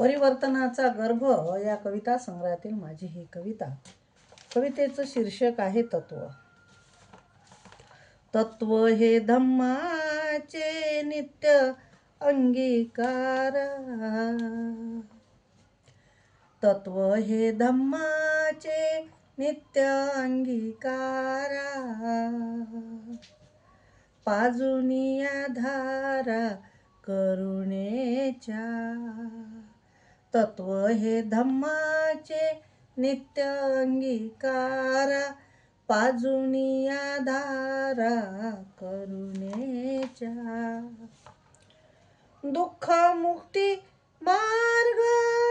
परिवर्तनाचा गर्भ या कविता संग्रहातील माझी ही कविता. कवितेचं शीर्षक आहे तत्व. तत्व हे धम्माचे नित्य अंगीकार. तत्व हे धम्माचे नित्य अंगीकारा. पाजुनिया धारा करुणेच्या तत्व हे धम्माचे नित्य अंगीकारा. पाजुनिया धारा करुणेच्या. दुःख मुक्ती मार्ग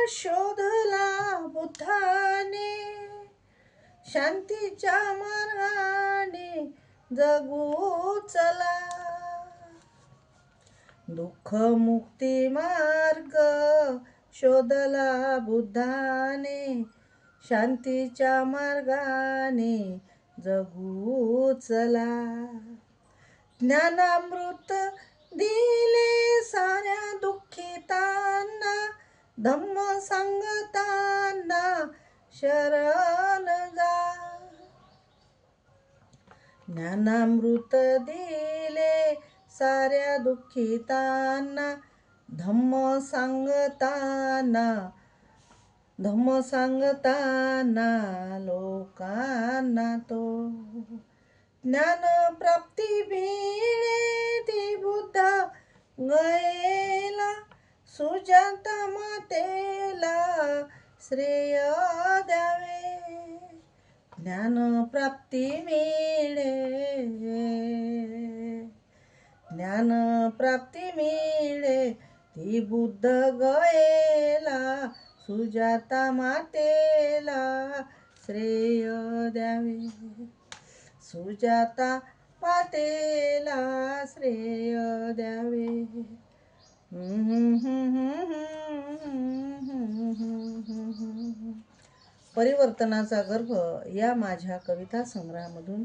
शोधला बुद्धाने. शांतीच्या मार्गाने जगू चला. दुःख मुक्ती मार्ग शोधला बुद्धाने शांतीच्या मार्गाने जगू चला. ज्ञानामृत दिले साऱ्या दुःखितांना धम्म सांगताना शरण जा. ज्ञानामृत दिले साऱ्या दुःखितांना धम्म सांगताना धम्म सांगताना लोकांना तो ज्ञान प्राप्ती मिळे ती बुद्ध गयेला सुजाता मातेला श्रेय द्यावे. ज्ञान प्राप्ती मिळे ज्ञान प्राप्ती मिळे ती बुद्ध गयेला सुजाता मातेला श्रेय द्यावे. सुजाता मातेला श्रेय द्यावे. परिवर्तनाचा गर्भ या माझ्या कविता संग्रहामधून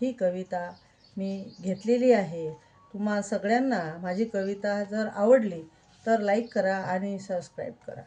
ही कविता मी घेतलेली आहे. तुम्हा सगळ्यांना माझी कविता जर आवडली तर लाईक करा आणि सबस्क्राईब करा.